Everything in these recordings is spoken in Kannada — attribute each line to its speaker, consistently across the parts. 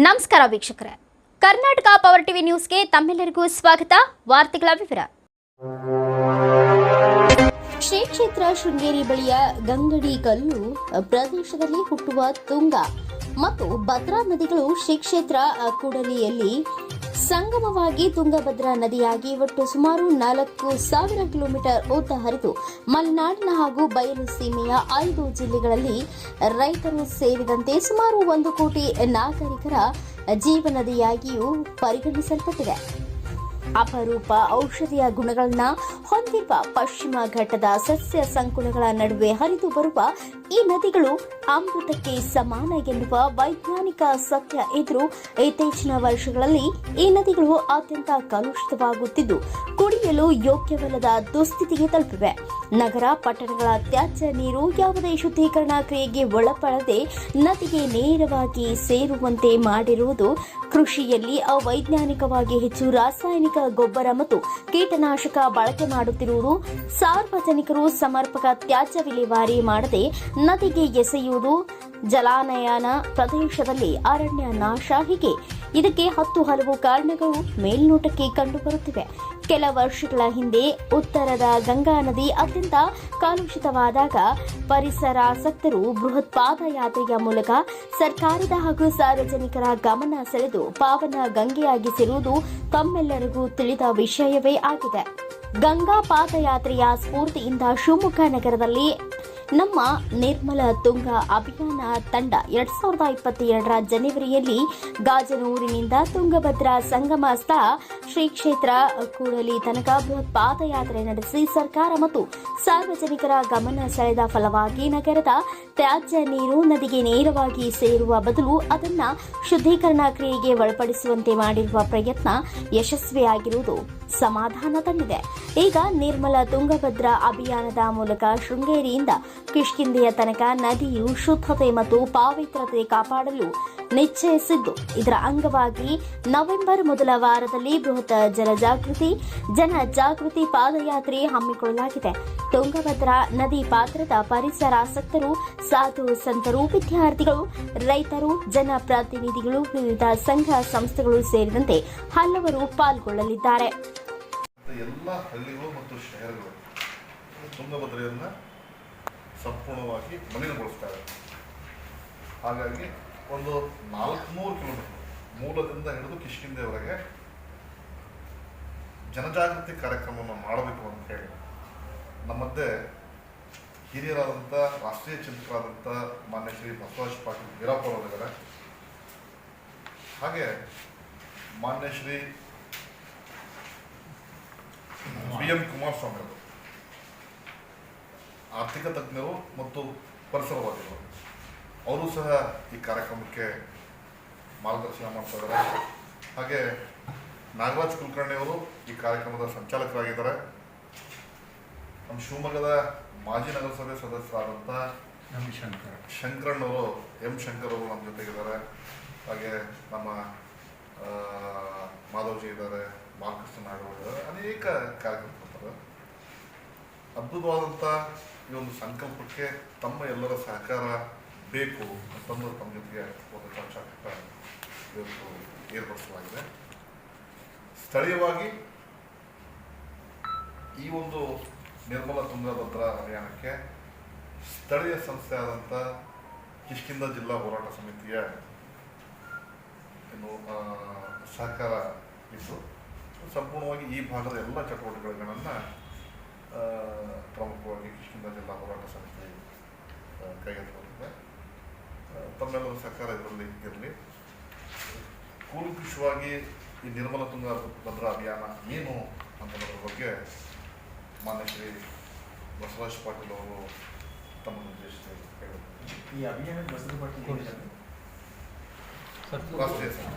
Speaker 1: ನಮಸ್ಕಾರ ವೀಕ್ಷಕರೇ. ಕರ್ನಾಟಕ ಪವರ್ ಟಿವಿ ನ್ಯೂಸ್ಗೆ ತಮ್ಮೆಲ್ಲರಿಗೂ ಸ್ವಾಗತ. ವಾರ್ತೆಗಳ ವಿವರ. ಶ್ರೀ ಕ್ಷೇತ್ರ ಶೃಂಗೇರಿ ಬಳಿಯ ಗಂಗಡಿ ಕಲ್ಲು ಪ್ರದೇಶದಲ್ಲಿ ಹುಟ್ಟುವ ತುಂಗ. ಮತ್ತು ಭದ್ರಾ ನದಿಗಳು ಶ್ರೀ ಕ್ಷೇತ್ರ ಕೂಡಲಿಯಲ್ಲಿ ಸಂಗಮವಾಗಿ ತುಂಗಭದ್ರಾ ನದಿಯಾಗಿ ಒಟ್ಟು ಸುಮಾರು ನಾಲ್ಕು ಸಾವಿರ ಕಿಲೋಮೀಟರ್ ಉದ್ದ ಹರಿದು ಮಲೆನಾಡಿನ ಹಾಗೂ ಬಯಲು ಸೀಮೆಯ ಐದು ಜಿಲ್ಲೆಗಳಲ್ಲಿ ರೈತರು ಸೇರಿದಂತೆ ಸುಮಾರು ಒಂದು ಕೋಟಿ ನಾಗರಿಕರ ಜೀವನದಿಯಾಗಿಯೂ ಪರಿಗಣಿಸಲ್ಪಟ್ಟಿದೆ. ಅಪರೂಪ ಔಷಧಿಯ ಗುಣಗಳನ್ನ ಹೊಂದಿರುವ ಪಶ್ಚಿಮ ಘಟ್ಟದ ಸಸ್ಯ ಸಂಕುಲಗಳ ನಡುವೆ ಹರಿದು ಬರುವ ಈ ನದಿಗಳು ಅಮೃತಕ್ಕೆ ಸಮಾನ ಎನ್ನುವ ವೈಜ್ಞಾನಿಕ ಸತ್ಯ ಇದ್ರೂ ಇತ್ತೀಚಿನ ವರ್ಷಗಳಲ್ಲಿ ಈ ನದಿಗಳು ಅತ್ಯಂತ ಕಲುಷಿತವಾಗುತ್ತಿದ್ದು, ಕುಡಿಯಲು ಯೋಗ್ಯವಲ್ಲದ ದುಸ್ಥಿತಿಗೆ ತಲುಪಿವೆ. ನಗರ ಪಟ್ಟಣಗಳ ತ್ಯಾಜ್ಯ ನೀರು ಯಾವುದೇ ಶುದ್ಧೀಕರಣ ಕ್ರಿಯೆಗೆ ಒಳಪಡದೆ ನದಿಗೆ ನೇರವಾಗಿ ಸೇರುವಂತೆ ಮಾಡಿರುವುದು ಕೃಷಿಯಲ್ಲಿ ಅವೈಜ್ಞಾನಿಕವಾಗಿ ಹೆಚ್ಚು ರಾಸಾಯನಿಕ ಗೊಬ್ಬರ ಮತ್ತು ಕೀಟನಾಶಕ ಬಳಕೆ ಮಾಡುತ್ತಿರುವುದು ಸಾರ್ವಜನಿಕರು ಸಮರ್ಪಕ ತ್ಯಾಜ್ಯ ವಿಲೇವಾರಿ ಮಾಡದೆ ನದಿಗೆ ಎಸೆಯುವುದು ಜಲಾನಯನ ಪ್ರದೇಶದಲ್ಲಿ ಅರಣ್ಯ ನಾಶ ಹೀಗೆ ಇದಕ್ಕೆ ಹತ್ತು ಹಲವು ಕಾರಣಗಳು ಮೇಲ್ನೋಟಕ್ಕೆ ಕಂಡುಬರುತ್ತಿವೆ. ಕೆಲ ವರ್ಷಗಳ ಹಿಂದೆ ಉತ್ತರದ ಗಂಗಾ ನದಿ ಅತ್ಯಂತ ಕಲುಷಿತವಾದಾಗ ಪರಿಸರಾಸಕ್ತರು ಬೃಹತ್ ಪಾದಯಾತ್ರೆಯ ಮೂಲಕ ಸರ್ಕಾರದ ಹಾಗೂ ಸಾರ್ವಜನಿಕರ ಗಮನ ಸೆಳೆದು ಪಾವನ ಗಂಗೆಯಾಗಿಸಿರುವುದು ತಮ್ಮೆಲ್ಲರಿಗೂ ತಿಳಿದ ವಿಷಯವೇ ಆಗಿದೆ. ಗಂಗಾ ಪಾದಯಾತ್ರೆಯ ಸ್ಫೂರ್ತಿಯಿಂದ ಶಿವಮೊಗ್ಗ ನಗರದಲ್ಲಿ ನಮ್ಮ ನಿರ್ಮಲ ತುಂಗ ಅಭಿಯಾನ ತಂಡ ಎರಡ್ ಸಾವಿರದ ಇಪ್ಪತ್ತೆರಡರ ಜನವರಿಯಲ್ಲಿ ಗಾಜನೂರಿನಿಂದ ತುಂಗಭದ್ರಾ ಸಂಗಮ ಸ್ಥಳ ಶ್ರೀ ಕ್ಷೇತ್ರ ಕೂಡಲಿ ತನಕ ಬೃಹತ್ ಪಾದಯಾತ್ರೆ ನಡೆಸಿ ಸರ್ಕಾರ ಮತ್ತು ಸಾರ್ವಜನಿಕರ ಗಮನ ಸೆಳೆದ ಫಲವಾಗಿ ನಗರದ ತ್ಯಾಜ್ಯ ನೀರು ನದಿಗೆ ನೇರವಾಗಿ ಸೇರುವ ಬದಲು ಅದನ್ನ ಶುದ್ಧೀಕರಣ ಕ್ರಿಯೆಗೆ ಒಳಪಡಿಸುವಂತೆ ಮಾಡಿರುವ ಪ್ರಯತ್ನ ಯಶಸ್ವಿಯಾಗಿರುವುದು ಸಮಾಧಾನ ತಂದಿದೆ. ಈಗ ನಿರ್ಮಲ ತುಂಗಭದ್ರಾ ಅಭಿಯಾನದ ಮೂಲಕ ಶೃಂಗೇರಿಯಿಂದ ಕಿಷ್ಕಿಂದೆಯ ತನಕ ನದಿಯು ಶುದ್ಧತೆ ಮತ್ತು ಪಾವಿತ್ರತೆ ಕಾಪಾಡಲು ನಿಶ್ಚಯಿಸಿದ್ದು. ಇದರ ಅಂಗವಾಗಿ ನವೆಂಬರ್ ಮೊದಲ ವಾರದಲ್ಲಿ ಬೃಹತ್ ಜನಜಾಗೃತಿ ಜನ ಜಾಗೃತಿ ಪಾದಯಾತ್ರೆ ಹಮ್ಮಿಕೊಳ್ಳಲಾಗಿದೆ. ತುಂಗಭದ್ರಾ ನದಿ ಪಾತ್ರದ ಪರಿಸರ ಆಸಕ್ತರು, ಸಾಧು ಸಂತರು, ವಿದ್ಯಾರ್ಥಿಗಳು, ರೈತರು, ಜನಪ್ರತಿನಿಧಿಗಳು, ವಿವಿಧ ಸಂಘ ಸಂಸ್ಥೆಗಳು ಸೇರಿದಂತೆ ಹಲವರು ಪಾಲ್ಗೊಳ್ಳಲಿದ್ದಾರೆ
Speaker 2: ಎಲ್ಲ ಹಳ್ಳಿಗಳು ಮತ್ತು ಶಹರಗಳು ತುಂಗಭದ್ರೆಯನ್ನು ಸಂಪೂರ್ಣವಾಗಿ ಮಲಿನಗೊಳಿಸ್ತಾರೆ. ಹಾಗಾಗಿ ಒಂದು ನಾಲ್ಕುನೂರು ಕಿಲೋಮೀಟರ್ ಮೂಲದಿಂದ ಹಿಡಿದು ಕಿಷ್ಕಿಂದೆವರೆಗೆ ಜನಜಾಗೃತಿ ಕಾರ್ಯಕ್ರಮವನ್ನು ಮಾಡಬೇಕು ಅಂತ ಹೇಳಿ ನಮ್ಮದ್ದೇ ಹಿರಿಯರಾದಂಥ, ರಾಷ್ಟ್ರೀಯ ಚಿಂತಕರಾದಂಥ ಮಾನ್ಯ ಶ್ರೀ ಬಸವರಾಜ್ ಪಾಟೀಲ್ ವೀರಪ್ಪ ಅವರಿದ್ದಾರೆ ಹಾಗೆ ಮಾನ್ಯ ಶ್ರೀ ಬಿ ಎಂ ಕುಮಾರಸ್ವಾಮಿ ಅವರು. ಆರ್ಥಿಕ ತಜ್ಞರು ಮತ್ತು ಪರಿಸರವಾದಿಗಳು. ಅವರು ಸಹ ಈ ಕಾರ್ಯಕ್ರಮಕ್ಕೆ ಮಾರ್ಗದರ್ಶನ ಮಾಡ್ತಾ ಹಾಗೆ ನಾಗರಾಜ್ ಕುಲಕರ್ಣಿಯವರು ಈ ಕಾರ್ಯಕ್ರಮದ ಸಂಚಾಲಕರಾಗಿದ್ದಾರೆ. ನಮ್ಮ ಶಿವಮೊಗ್ಗದ ಮಾಜಿ ನಗರಸಭೆ ಸದಸ್ಯರಾದಂಥ
Speaker 3: ಶಂಕರ್.
Speaker 2: ಶಂಕರಣ್ಣವರು ಎಂ ಶಂಕರ್ ಅವರು ನಮ್ಮ ಜೊತೆಗಿದ್ದಾರೆ. ಹಾಗೆ ನಮ್ಮ ಮಾಧವ್ಜಿ ಇದ್ದಾರೆ ಬಾಲಕೃಷ್ಣ ನಾಯ್ಡು ಇದ್ದಾರೆ. ಅನೇಕ ಕಾರ್ಯಕ್ರಮ ಅದ್ಭುತವಾದಂಥ ಈ ಒಂದು ಸಂಕಲ್ಪಕ್ಕೆ ತಮ್ಮ ಎಲ್ಲರ ಸಹಕಾರ ಬೇಕು ಅಂತಂದು ಜೊತೆಗೆ ಒಂದು ಚರ್ಚಾಕಟ ಇವತ್ತು ಏರ್ಪಡಿಸಲಾಗಿದೆ. ಸ್ಥಳೀಯವಾಗಿ ಈ ಒಂದು ನಿರ್ಮಲ ತುಂಗಭದ್ರಾ ಅಭಿಯಾನಕ್ಕೆ ಸ್ಥಳೀಯ ಸಂಸ್ಥೆ ಆದಂಥ ಕಿಷ್ಕಿಂದ ಜಿಲ್ಲಾ ಹೋರಾಟ ಸಮಿತಿಯ ಏನು ಸಹಕಾರ ಇತ್ತು. ಸಂಪೂರ್ಣವಾಗಿ ಈ ಭಾಗದ ಎಲ್ಲ ಚಟುವಟಿಕೆಗಳನ್ನು ಪ್ರಮುಖವಾಗಿ ಕಿಷ್ಕಿಂದ ಜಿಲ್ಲಾ ಹೋರಾಟ ಸಮಿತಿ ಆ, ಕೈಗೆತ್ತಿಕೊಂಡಿದೆ ತಮ್ಮೆಲ್ಲರ ಸಹಕಾರ ಇದರಲ್ಲಿ ಇರಲಿ. ಕೂಲಂಕುಷವಾಗಿ ಈ ನಿರ್ಮಲ ತುಂಗ ಭದ್ರ ಅಭಿಯಾನ ಏನು ಅಂತನ್ನೋದ್ರ ಬಗ್ಗೆ ಮಾನ್ಯ ಶ್ರೀ ಬಸವರಾಜ್ ಪಾಟೀಲ್ ಅವರು ತಮ್ಮನ್ನು ಉದ್ದೇಶಿಸಿ
Speaker 3: ಈ ಅಭಿಯಾನ ಬಸವ ಪಾಟೀಲ್.
Speaker 2: ರಾಷ್ಟ್ರೀಯ ಸಂಘ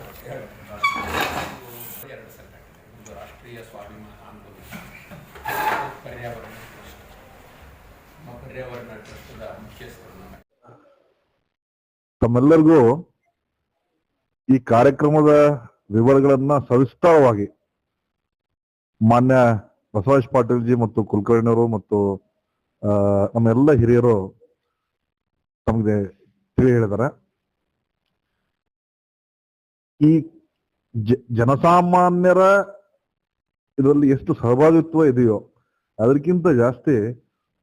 Speaker 4: ಎರಡು ಸಂಘಟನೆ ಒಂದು ರಾಷ್ಟ್ರೀಯ ಸ್ವಾಭಿಮಾನ ಆಂದೋಲನ. ಪರ್ಯಾವರಣ ಟ್ರಸ್ಟ್ ನಮ್ಮ ಪರ್ಯಾವರಣ
Speaker 5: ತಮ್ಮೆಲ್ಲರಿಗೂ ಈ ಕಾರ್ಯಕ್ರಮದ ವಿವರಗಳನ್ನ ಸವಿಸ್ತಾರವಾಗಿ ಮಾನ್ಯ ಬಸವರಾಜ್ ಪಾಟೀಲ್ ಜಿ ಮತ್ತು ಕುಲಕರ್ಣಿಯವರು ಮತ್ತು ನಮ್ಮೆಲ್ಲ ಹಿರಿಯರು ತಮಗೆ ತಿಳಿ ಹೇಳಿದ್ದಾರೆ ಈ ಜನಸಾಮಾನ್ಯರ ಇದರಲ್ಲಿ ಎಷ್ಟು ಸಹಭಾಗಿತ್ವ ಇದೆಯೋ ಅದಕ್ಕಿಂತ ಜಾಸ್ತಿ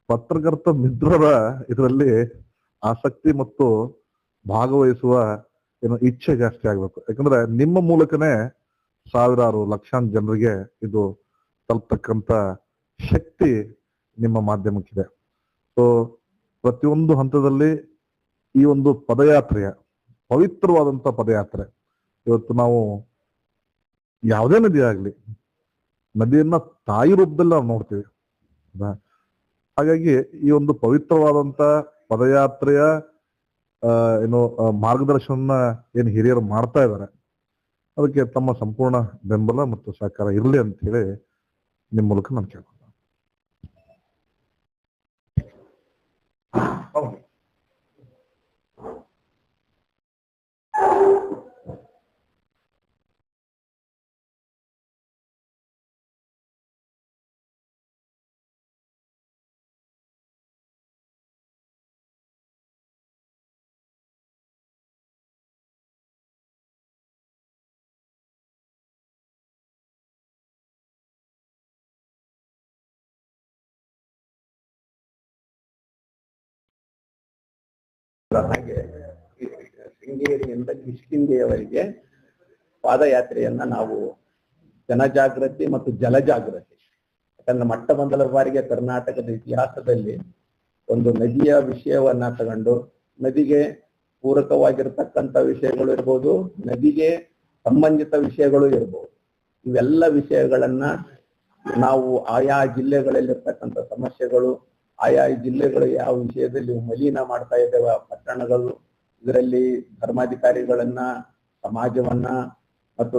Speaker 5: ಪತ್ರಕರ್ತ ಮಿತ್ರರ ಇದರಲ್ಲಿ ಆಸಕ್ತಿ ಮತ್ತು ಭಾಗವಹಿಸುವ ಏನು ಇಚ್ಛೆ ಜಾಸ್ತಿ ಆಗ್ಬೇಕು ಯಾಕಂದ್ರೆ ನಿಮ್ಮ ಮೂಲಕನೇ ಸಾವಿರಾರು ಲಕ್ಷಾಂತರ ಜನರಿಗೆ ಇದು ತಲುಪ್ತಕ್ಕಂತ ಶಕ್ತಿ ನಿಮ್ಮ ಮಾಧ್ಯಮಕ್ಕಿದೆ ಸೊ ಪ್ರತಿಯೊಂದು ಹಂತದಲ್ಲಿ ಈ ಒಂದು ಪದಯಾತ್ರೆಯ ಪವಿತ್ರವಾದಂತ ಪದಯಾತ್ರೆ, ಇವತ್ತು ನಾವು ಯಾವುದೇ ನದಿ ಆಗ್ಲಿ ನದಿಯನ್ನ ತಾಯಿ ರೂಪದಲ್ಲಿ ನಾವು ನೋಡ್ತೀವಿ? ಹಾಗಾಗಿ ಈ ಒಂದು ಪವಿತ್ರವಾದಂತ ಪದಯಾತ್ರೆಯ ಏನು ಮಾರ್ಗದರ್ಶನ ಏನು ಹಿರಿಯರು ಮಾಡ್ತಾ ಇದ್ದಾರೆ, ಅದಕ್ಕೆ ತಮ್ಮ ಸಂಪೂರ್ಣ ಬೆಂಬಲ ಮತ್ತು ಸಹಕಾರ ಇರಲಿ ಅಂತ ಹೇಳಿ ನಿಮ್ಮ ಮೂಲಕ ನಾನು ಕೇಳ್ಕೊಂಡೆ
Speaker 6: ಹಾಗೆ ಶೃಂಗೇರಿಯಿಂದ ಕಿಷ್ಕಿಂದೆಯವರೆಗೆ ಪಾದಯಾತ್ರೆಯನ್ನ ನಾವು ಜನಜಾಗೃತಿ ಮತ್ತು ಜಲಜಾಗೃತಿ, ಯಾಕಂದ್ರೆ ಮಟ್ಟ ಮೊದಲ ಬಾರಿಗೆ ಕರ್ನಾಟಕದ ಇತಿಹಾಸದಲ್ಲಿ ಒಂದು ನದಿಯ ವಿಷಯವನ್ನ ತಗೊಂಡು ನದಿಗೆ ಪೂರಕವಾಗಿರ್ತಕ್ಕಂಥ ವಿಷಯಗಳು ಇರ್ಬೋದು, ನದಿಗೆ ಸಂಬಂಧಿತ ವಿಷಯಗಳು ಇರ್ಬೋದು. ಇವೆಲ್ಲ ವಿಷಯಗಳನ್ನ ನಾವು ಆಯಾ ಜಿಲ್ಲೆಗಳಲ್ಲಿರ್ತಕ್ಕಂಥ ಸಮಸ್ಯೆಗಳು ಆಯಾ ಜಿಲ್ಲೆಗಳು ಯಾವ ವಿಷಯದಲ್ಲಿ ಮಲೀನ ಮಾಡ್ತಾ ಇದ್ದೇವೆ, ಪಟ್ಟಣಗಳು, ಇದರಲ್ಲಿ ಧರ್ಮಾಧಿಕಾರಿಗಳನ್ನ, ಸಮಾಜವನ್ನ ಮತ್ತು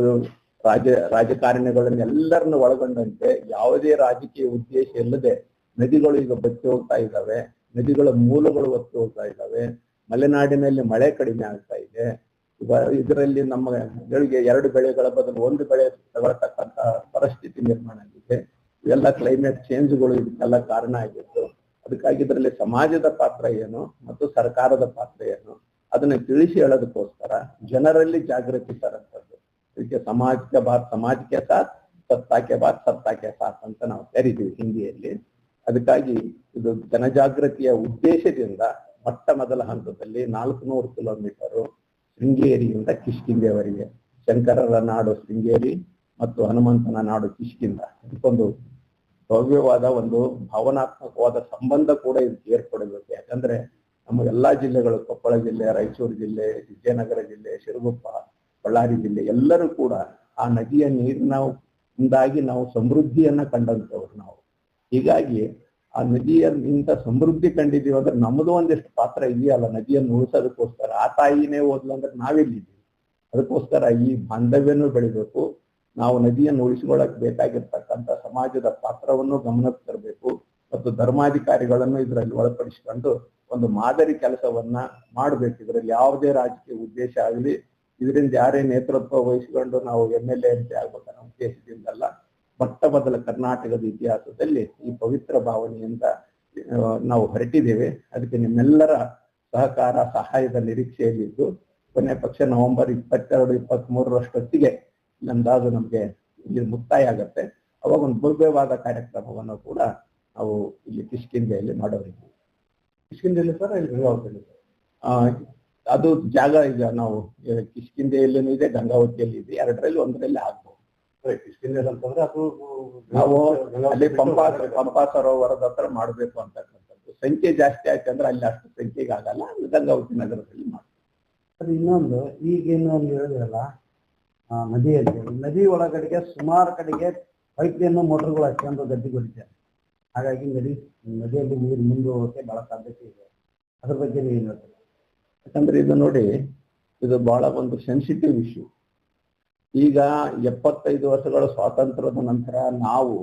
Speaker 6: ರಾಜ ರಾಜಕಾರಣಿಗಳನ್ನ ಎಲ್ಲರನ್ನು ಒಳಗೊಂಡಂತೆ ಯಾವುದೇ ರಾಜಕೀಯ ಉದ್ದೇಶ ಇಲ್ಲದೆ ನದಿಗಳು ಈಗ ಬತ್ತಿ ಹೋಗ್ತಾ ಇದ್ದಾವೆ, ನದಿಗಳ ಮೂಲಗಳು ಒತ್ತಿ ಹೋಗ್ತಾ ಇದ್ದಾವೆ, ಮಲೆನಾಡಿನಲ್ಲಿ ಮಳೆ ಕಡಿಮೆ ಆಗ್ತಾ ಇದೆ. ಇದರಲ್ಲಿ ನಮ್ಮ ಗಳಿಗೆ ಎರಡು ಬೆಳೆಗಳ ಬದಲು ಒಂದು ಬೆಳೆ ತಗೊಳ್ತಕ್ಕಂತ ಪರಿಸ್ಥಿತಿ ನಿರ್ಮಾಣ ಆಗಿದೆ. ಇವೆಲ್ಲ ಕ್ಲೈಮೇಟ್ ಚೇಂಜ್ಗಳು ಇದಕ್ಕೆಲ್ಲ ಕಾರಣ ಆಗಿತ್ತು ಅದಕ್ಕಾಗಿ ಇದರಲ್ಲಿ ಸಮಾಜದ ಪಾತ್ರ ಏನು ಮತ್ತು ಸರ್ಕಾರದ ಪಾತ್ರ ಏನು? ಅದನ್ನ ತಿಳಿಸಿ ಹೇಳೋದಕ್ಕೋಸ್ಕರ ಜನರಲ್ಲಿ ಜಾಗೃತಿ ತರಂತದ್ದು. ಇದಕ್ಕೆ ಸಮಾಜಕ್ಕೆ ಬಾತ್, ಸಮಾಜಕ್ಕೆ ಸಾಥ್, ಸತ್ತಾಕೆ ಬಾತ್, ಸತ್ತಾಕೆ ಸಾಥ್ ಅಂತ ನಾವು ಕರಿತೀವಿ ಹಿಂದಿಯಲ್ಲಿ. ಅದಕ್ಕಾಗಿ ಇದು ಜನಜಾಗೃತಿಯ ಉದ್ದೇಶದಿಂದ ಮೊಟ್ಟ ಮೊದಲ ಹಂತದಲ್ಲಿ ನಾಲ್ಕುನೂರು ಕಿಲೋಮೀಟರು ಶೃಂಗೇರಿಯಿಂದ ಕಿಷ್ಕಿಂದೆವರೆಗೆ ಶಂಕರರ ನಾಡು ಶೃಂಗೇರಿ ಮತ್ತು ಹನುಮಂತನ ನಾಡು ಕಿಷ್ಕಿಂದ ಇದಕ್ಕೊಂದು ಭವ್ಯವಾದ ಒಂದು ಭಾವನಾತ್ಮಕವಾದ ಸಂಬಂಧ ಕೂಡ ಇದಕ್ಕೆ ಏರ್ಪಡಬೇಕು. ಯಾಕಂದ್ರೆ ನಮ್ಮ ಎಲ್ಲಾ ಜಿಲ್ಲೆಗಳು, ಕೊಪ್ಪಳ ಜಿಲ್ಲೆ, ರಾಯಚೂರು ಜಿಲ್ಲೆ, ವಿಜಯನಗರ ಜಿಲ್ಲೆ, ಶಿರಗುಪ್ಪ, ಬಳ್ಳಾರಿ ಜಿಲ್ಲೆ ಎಲ್ಲರೂ ಕೂಡ ಆ ನದಿಯ ನೀರಿನ ಇಂದಾಗಿ ನಾವು ಸಮೃದ್ಧಿಯನ್ನ ಕಂಡಂತವ್ರು ನಾವು. ಹೀಗಾಗಿ ಆ ನದಿಯ ಇಂತ ಸಮೃದ್ಧಿ ಕಂಡಿದೀವಿ ಅಂದ್ರೆ ನಮ್ದು ಒಂದಿಷ್ಟು ಪಾತ್ರ ಇದೆಯಲ್ಲ, ನದಿಯನ್ನು ಉಳಿಸೋದಕ್ಕೋಸ್ಕರ. ಆ ತಾಯಿನೇ ಓದ್ಲು ಅಂದ್ರೆ ನಾವೆಲ್ಲಿದ್ದೀವಿ? ಅದಕ್ಕೋಸ್ಕರ ಈ ಬಾಂಧವ್ಯನೂ ಬೆಳಿಬೇಕು. ನಾವು ನದಿಯನ್ನು ಉಳಿಸಿಕೊಳ್ಳಕ್ ಬೇಕಾಗಿರ್ತಕ್ಕಂಥ ಸಮಾಜದ ಪಾತ್ರವನ್ನು ಗಮನಕ್ಕೆ ತರಬೇಕು ಮತ್ತು ಧರ್ಮಾಧಿಕಾರಿಗಳನ್ನು ಇದರಲ್ಲಿ ಒಳಪಡಿಸಿಕೊಂಡು ಒಂದು ಮಾದರಿ ಕೆಲಸವನ್ನ ಮಾಡಬೇಕು. ಇದರಲ್ಲಿ ಯಾವುದೇ ರಾಜಕೀಯ ಉದ್ದೇಶ ಆಗಲಿ, ಇದರಿಂದ ಯಾರೇ ನೇತೃತ್ವ ವಹಿಸಿಕೊಂಡು ನಾವು ಎಂ ಎಲ್ ಎ ಅಂತ ಆಗ್ಬೇಕನ್ನೋ ಉದ್ದೇಶದಿಂದಲ್ಲ, ಮೊಟ್ಟ ಮೊದಲ ಕರ್ನಾಟಕದ ಇತಿಹಾಸದಲ್ಲಿ ಈ ಪವಿತ್ರ ಭಾವನೆಯಿಂದ ನಾವು ಹೊರಟಿದ್ದೇವೆ. ಅದಕ್ಕೆ ನಿಮ್ಮೆಲ್ಲರ ಸಹಕಾರ, ಸಹಾಯದ ನಿರೀಕ್ಷೆಯಲ್ಲಿದ್ದು ಕೊನೆ ಪಕ್ಷ ನವೆಂಬರ್ ಇಪ್ಪತ್ತೆರಡು ಇಪ್ಪತ್ತ್ ಮೂರರಷ್ಟೊತ್ತಿಗೆ ಅಂದಾಜು ನಮಗೆ ಇಲ್ಲಿ ಮುಕ್ತಾಯ ಆಗತ್ತೆ. ಅವಾಗ ಒಂದು ಭವ್ಯವಾದ ಕಾರ್ಯಕ್ರಮವನ್ನು ಕೂಡ ನಾವು ಇಲ್ಲಿ ಕಿಷ್ಕಿಂದೆಯಲ್ಲಿ ಮಾಡೋದಿದ್ವಿ ಕಿಷ್ಕಿಂದೆಯಲ್ಲಿ ಸರ್ ಇಲ್ಲಿ ಅದು ಜಾಗ ಈಗ ನಾವು ಕಿಷ್ಕಿಂದೆಯಲ್ಲೂ ಇದೆ ಗಂಗಾವತಿಯಲ್ಲಿ ಇದೆ. ಎರಡರಲ್ಲಿ ಒಂದರಲ್ಲಿ ಆಗ್ಬೋದು.
Speaker 2: ಕಿಷ್ಕಿಂದೆ ಅಂತಂದ್ರೆ ಅದು
Speaker 6: ನಾವು ಅಲ್ಲಿ ಪಂಪಾ ಪಂಪಾ ಸರೋವರದ ಹತ್ರ ಮಾಡಬೇಕು ಅಂತಕ್ಕಂಥದ್ದು. ಸಂಖ್ಯೆ ಜಾಸ್ತಿ ಆಯ್ತು ಅಂದ್ರೆ ಅಲ್ಲಿ ಅಷ್ಟು ಸಂಖ್ಯೆಗೆ ಆಗಲ್ಲ ಗಂಗಾವತಿ ನಗರದಲ್ಲಿ ಮಾಡ್ತೀವಿ.
Speaker 7: ಅದು ಇನ್ನೊಂದು ಈಗೇನು ಅಲ್ಲಿ ಹೇಳಿದ್ರಲ್ಲ ಆ, ನದಿಯಲ್ಲಿ ನದಿ ಒಳಗಡೆಗೆ ಸುಮಾರು ಕಡೆಗೆ ಪೈಪ್ಲೈನ್ ಮೋಟರ್ಗಳು ಹಚ್ಕೊಂಡು ಗದ್ದಿಗೆ ಹೊಡಿತಾರೆ ಹಾಗಾಗಿ ನದಿ ನದಿಯಲ್ಲಿ ನೀರು ಮುಂದೆ ಹೋಗೋಕೆ ಬಹಳ ಸಾಧ್ಯತೆ ಇದೆ. ಅದ್ರ ಬಗ್ಗೆ ನೀವು ಏನ್ ಹೇಳ್ತೀರಾ?
Speaker 6: ಯಾಕಂದ್ರೆ ಇದು ನೋಡಿ ಇದು ಬಹಳ ಒಂದು ಸೆನ್ಸಿಟಿವ್ ಇಶ್ಯೂ ಈಗ ಎಪ್ಪತ್ತೈದು ವರ್ಷಗಳ ಸ್ವಾತಂತ್ರ್ಯದ ನಂತರ ನಾವು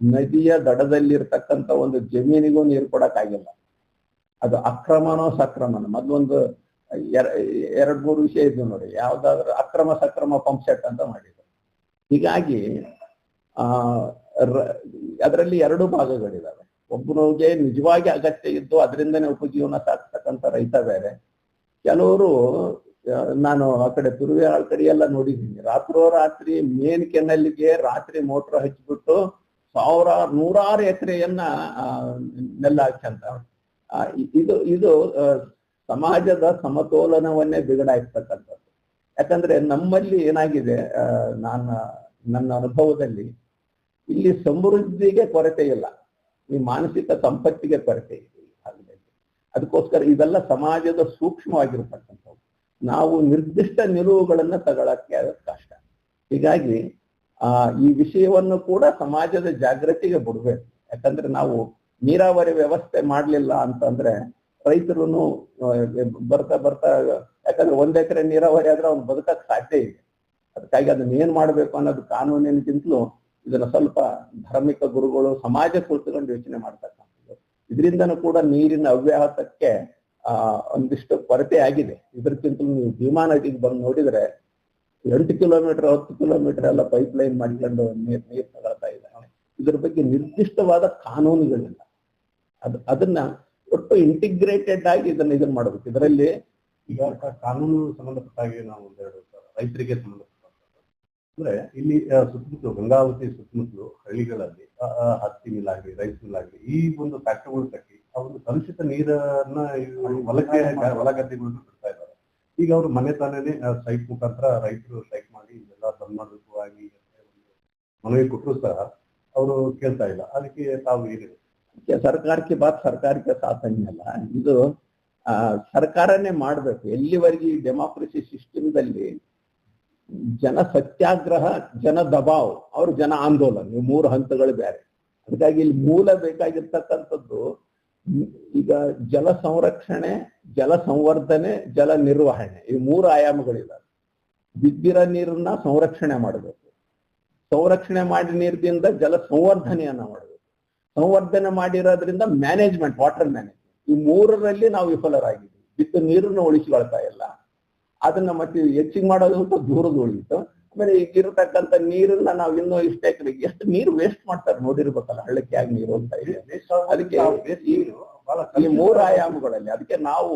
Speaker 6: ನದಿಯ ದಡದಲ್ಲಿರ್ತಕ್ಕಂಥ ಒಂದು ಜಮೀನಿಗೂ ನೀರು ಕೊಡಕ್ಕಾಗಿಲ್ಲ. ಅದು ಅಕ್ರಮನೋ ಸಕ್ರಮನೋ ಮೊದ್ಲೊಂದು ಎರಡ್ ಮೂರು ವಿಷಯ ಇದ್ವು ನೋಡಿ. ಯಾವ್ದಾದ್ರು ಅಕ್ರಮ ಸಕ್ರಮ ಪಂಪ್ ಸೆಟ್ ಅಂತ ಮಾಡಿದ್ರು. ಹೀಗಾಗಿ ಆ ಅದರಲ್ಲಿ ಎರಡು ಭಾಗಗಳಿದಾವೆ. ಒಬ್ಬನಿಗೆ ನಿಜವಾಗಿ ಅಗತ್ಯ ಇದ್ದು ಅದರಿಂದನೇ ಉಪಜೀವನ ಸಾಕ್ತಕ್ಕಂಥ ರೈತ ಬೇರೆ. ಕೆಲವರು ನಾನು ಆ ಕಡೆ ತುರುವೆ ಆಳ್ ಕಡೆ ಎಲ್ಲ ನೋಡಿದ್ದೀನಿ. ರಾತ್ರೋರಾತ್ರಿ ಮೇನ್ ಕೆನಲ್ಗೆ ರಾತ್ರಿ ಮೋಟರ್ ಹಚ್ಚಿಬಿಟ್ಟು ಸಾವಿರ ನೂರಾರು ಎಕರೆಯನ್ನ ನೆಲ್ಲ ಹಾಕ್ಯಂತ. ಆ, ಇದು ಇದು ಸಮಾಜದ ಸಮತೋಲನವನ್ನೇ ಬಿಗಡಾಯಿಸ್ತಕ್ಕಂಥದ್ದು. ಯಾಕಂದ್ರೆ ನಮ್ಮಲ್ಲಿ ಏನಾಗಿದೆ ನಾನು, ನನ್ನ ಅನುಭವದಲ್ಲಿ ಇಲ್ಲಿ ಸಮೃದ್ಧಿಗೆ ಕೊರತೆ ಇಲ್ಲ. ಈ ಮಾನಸಿಕ ಸಂಪತ್ತಿಗೆ ಕೊರತೆ ಇದೆ ಅದಕ್ಕೋಸ್ಕರ ಇದೆಲ್ಲ ಸಮಾಜದ ಸೂಕ್ಷ್ಮವಾಗಿರ್ತಕ್ಕಂಥವು. ನಾವು ನಿರ್ದಿಷ್ಟ ನಿಲುವುಗಳನ್ನ ತಗೊಳಕ್ಕೆ ಅದು ಕಷ್ಟ. ಹೀಗಾಗಿ, ಆ, ಈ ವಿಷಯವನ್ನು ಕೂಡ ಸಮಾಜದ ಜಾಗೃತಿಗೆ ಬಿಡ್ಬೇಕು. ಯಾಕಂದ್ರೆ ನಾವು ನೀರಾವರಿ ವ್ಯವಸ್ಥೆ ಮಾಡ್ಲಿಲ್ಲ ಅಂತಂದ್ರೆ ರೈತರು ಬರ್ತಾ ಬರ್ತಾ, ಯಾಕಂದ್ರೆ ಒಂದ್ ಎಕರೆ ನೀರಾವರಿ ಆದ್ರೆ ಅವ್ನು ಬದುಕಕ್ ಸಾಧ್ಯ ಇದೆ. ಅದಕ್ಕಾಗಿ ಅದನ್ನ ಏನ್ ಮಾಡ್ಬೇಕು ಅನ್ನೋದು ಕಾನೂನಿನಕ್ಕಿಂತಲೂ ಇದನ್ನ ಸ್ವಲ್ಪ ಧಾರ್ಮಿಕ ಗುರುಗಳು, ಸಮಾಜ ಕುಳಿತುಕೊಂಡು ಯೋಚನೆ ಮಾಡ್ತಕ್ಕಂಥದ್ದು. ಇದರಿಂದನೂ ಕೂಡ ನೀರಿನ ಅವ್ಯಾಹತಕ್ಕೆ, ಆ, ಒಂದಿಷ್ಟು ಕೊರತೆ ಆಗಿದೆ. ಇದಕ್ಕಿಂತಲೂ ನೀವು ಭೀಮಾ ನದಿಗೆ ಬಂದು ನೋಡಿದ್ರೆ ಎಂಟು ಕಿಲೋಮೀಟರ್, ಹತ್ತು ಕಿಲೋಮೀಟರ್ ಎಲ್ಲ ಪೈಪ್ ಲೈನ್ ಮಾಡಿಕೊಂಡು ನೀರ್ ನೀರ್ ತಗೊಳ್ತಾ ಇದ್ದಾರೆ. ಇದ್ರ ಬಗ್ಗೆ ನಿರ್ದಿಷ್ಟವಾದ ಕಾನೂನುಗಳಿಲ್ಲ. ಅದ್, ಅದನ್ನ ಒಟ್ಟು ಇಂಟಿಗ್ರೇಟೆಡ್ ಆಗಿ ಇದನ್ನ ಇದನ್ನ ಮಾಡಬೇಕು. ಇದರಲ್ಲಿ
Speaker 7: ಈಗ ಕಾನೂನು ಸಂಬಂಧಪಟ್ಟಾಗಿ ನಾವು ಒಂದೆರಡು ರೈತರಿಗೆ ಸಂಬಂಧಪಟ್ಟ ಅಂದ್ರೆ ಇಲ್ಲಿ ಸುತ್ತಮುತ್ತಲು ಗಂಗಾವತಿ ಸುತ್ತಮುತ್ತಲು ಹಳ್ಳಿಗಳಲ್ಲಿ ಹತ್ತಿ ಮಿಲ್ ಆಗಲಿ ರೈಸ್ ಮಿಲ್ ಆಗಲಿ ಈ ಒಂದು ಫ್ಯಾಕ್ಟರಿಗಳು ಕಟ್ಟಿ ಅವರು ಕಲುಷಿತ ನೀರನ್ನ ಹೊಲಕ್ಕೆ ಹೊಲ ಗದ್ದೆಗಳನ್ನ ಬಿಡ್ತಾ ಇದ್ದಾರೆ. ಈಗ ಅವರು ಮನೆ ತಾನೇನೆ ಸೈಟ್ ಮುಖಾಂತರ ರೈತರು ಸ್ಟ್ರೈಕ್ ಮಾಡಿ ಇದೆಲ್ಲ ಬಂದ್ ಆಗಿ ಮನವಿ ಕೊಟ್ಟರು ಸಹ ಅವರು ಕೇಳ್ತಾ ಇಲ್ಲ. ಅದಕ್ಕೆ ತಾವು ಏನಿದೆ?
Speaker 6: ಅದಕ್ಕೆ ಸರ್ಕಾರಕ್ಕೆ ಬಾತ್ ಸರ್ಕಾರಕ್ಕೆ ಸಾಥ್ ಅನ್ನಲ್ಲ ಇದು, ಆ, ಸರ್ಕಾರನೇ ಮಾಡ್ಬೇಕು. ಎಲ್ಲಿವರೆಗೆ ಈ ಡೆಮಾಕ್ರಸಿ ಸಿಸ್ಟಮ್ದಲ್ಲಿ ಜನ ಸತ್ಯಾಗ್ರಹ, ಜನ ದಬಾವ್, ಅವ್ರ ಜನ ಆಂದೋಲನ ಈ ಮೂರು ಹಂತಗಳು ಬೇರೆ. ಅದಕ್ಕಾಗಿ ಇಲ್ಲಿ ಮೂಲ ಬೇಕಾಗಿರ್ತಕ್ಕಂಥದ್ದು, ಈಗ ಜಲ ಸಂರಕ್ಷಣೆ, ಜಲ ಸಂವರ್ಧನೆ, ಜಲ ನಿರ್ವಹಣೆ, ಈ ಮೂರು ಆಯಾಮಗಳಿಲ್ಲ ಬಿದ್ದಿರೋ ನೀರನ್ನ ಸಂರಕ್ಷಣೆ ಮಾಡಬೇಕು. ಸಂರಕ್ಷಣೆ ಮಾಡಿ ನೀರದಿಂದ ಜಲ ಸಂವರ್ಧನೆಯನ್ನ ಮಾಡಬೇಕು. ಸಂವರ್ಧನೆ ಮಾಡಿರೋದ್ರಿಂದ ಮ್ಯಾನೇಜ್ಮೆಂಟ್ ವಾಟರ್ ಮ್ಯಾನೇಜ್ಮೆಂಟ್ ಈ ಮೂರರಲ್ಲಿ ನಾವು ವಿಫಲರಾಗಿದ್ದೀವಿ. ಬಿತ್ತು ನೀರನ್ನು ಉಳಿಸಿಕೊಳ್ತಾ ಇಲ್ಲ. ಅದನ್ನ ಮತ್ತೆ ಹೆಚ್ಚಿಗೆ ಮಾಡೋದು ಸ್ವಲ್ಪ ದೂರದ ಉಳಿಯಿತು ಆಮೇಲೆ ಈಗ ಇರತಕ್ಕಂತ ನೀರನ್ನ ನಾವು ಇನ್ನೂ ಇಷ್ಟ ಎಕರೆ ಎಷ್ಟು ನೀರು ವೇಸ್ಟ್ ಮಾಡ್ತಾರೆ ನೋಡಿರ್ಬೇಕಲ್ಲ ಹಳ್ಳಕ್ಕೆ ಆಗಿ ನೀರು ಅಂತ ಇದೆ ಅದಕ್ಕೆ ಈ ಮೂರು ಆಯಾಮಗಳಲ್ಲಿ ಅದಕ್ಕೆ ನಾವು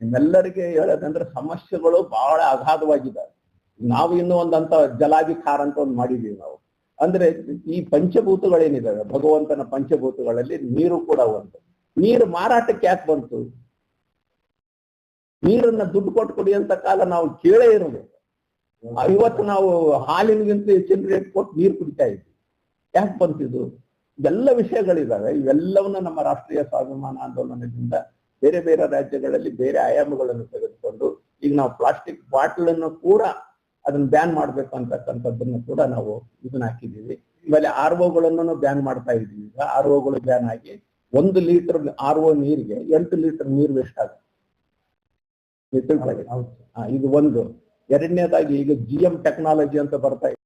Speaker 6: ನಿಮ್ಮೆಲ್ಲರಿಗೆ ಹೇಳೋದಂದ್ರೆ ಸಮಸ್ಯೆಗಳು ಬಹಳ ಅಗಾಧವಾಗಿದ್ದಾವೆ. ನಾವು ಇನ್ನೂ ಒಂದಂತ ಜಲಾಧಿಕಾರ ಅಂತ ಒಂದು ಮಾಡಿದೀವಿ ನಾವು. ಅಂದ್ರೆ ಈ ಪಂಚಭೂತಗಳೇನಿದಾವೆ, ಭಗವಂತನ ಪಂಚಭೂತಗಳಲ್ಲಿ ನೀರು ಕೂಡ ಒಂದು. ನೀರು ಮಾರಾಟಕ್ಕೆ ಯಾಕೆ ಬಂತು? ನೀರನ್ನ ದುಡ್ಡು ಕೊಟ್ಟು ಕುಡಿಯಂತ ಕಾಲ ನಾವು ಕೇಳೇ ಇರಬೇಕು. ಇವತ್ತು ನಾವು ಹಾಲಿನಗಿಂತ ಹೆಚ್ಚಿನ ರೇಟ್ ಕೊಟ್ಟು ನೀರು ಕುಡಿತಾ ಇದ್ವಿ. ಯಾಕೆ ಬಂತಿದು ಎಲ್ಲ ವಿಷಯಗಳಿದಾವೆ. ಇವೆಲ್ಲವನ್ನ ನಮ್ಮ ರಾಷ್ಟ್ರೀಯ ಸ್ವಾಭಿಮಾನ ಆಂದೋಲನದಿಂದ ಬೇರೆ ಬೇರೆ ರಾಜ್ಯಗಳಲ್ಲಿ ಬೇರೆ ಆಯಾಮಗಳನ್ನು ತೆಗೆದುಕೊಂಡು ಈಗ ನಾವು ಪ್ಲಾಸ್ಟಿಕ್ ಬಾಟಲ್ ಅನ್ನು ಕೂಡ ಅದನ್ನ ಬ್ಯಾನ್ ಮಾಡ್ಬೇಕು ಅಂತಕ್ಕಂಥದ್ದನ್ನು ಕೂಡ ನಾವು ಇದನ್ನ ಹಾಕಿದ್ದೀವಿ. ಆಮೇಲೆ ಆರ್ ಒಗಳನ್ನು ಬ್ಯಾನ್ ಮಾಡ್ತಾ ಇದ್ದೀವಿ ಈಗ. ಆರ್ ಒಗಳು ಬ್ಯಾನ್ ಆಗಿ ಒಂದು ಲೀಟರ್ ಆರ್ ಒ ನೀರಿಗೆ ಎಂಟು ಲೀಟರ್ ನೀರು ವೇಸ್ಟ್ ಆಗುತ್ತೆ. ಇದು ಒಂದು. ಎರಡನೇದಾಗಿ ಈಗ ಜಿ ಎಂ ಟೆಕ್ನಾಲಜಿ ಅಂತ ಬರ್ತಾ ಇದೆ.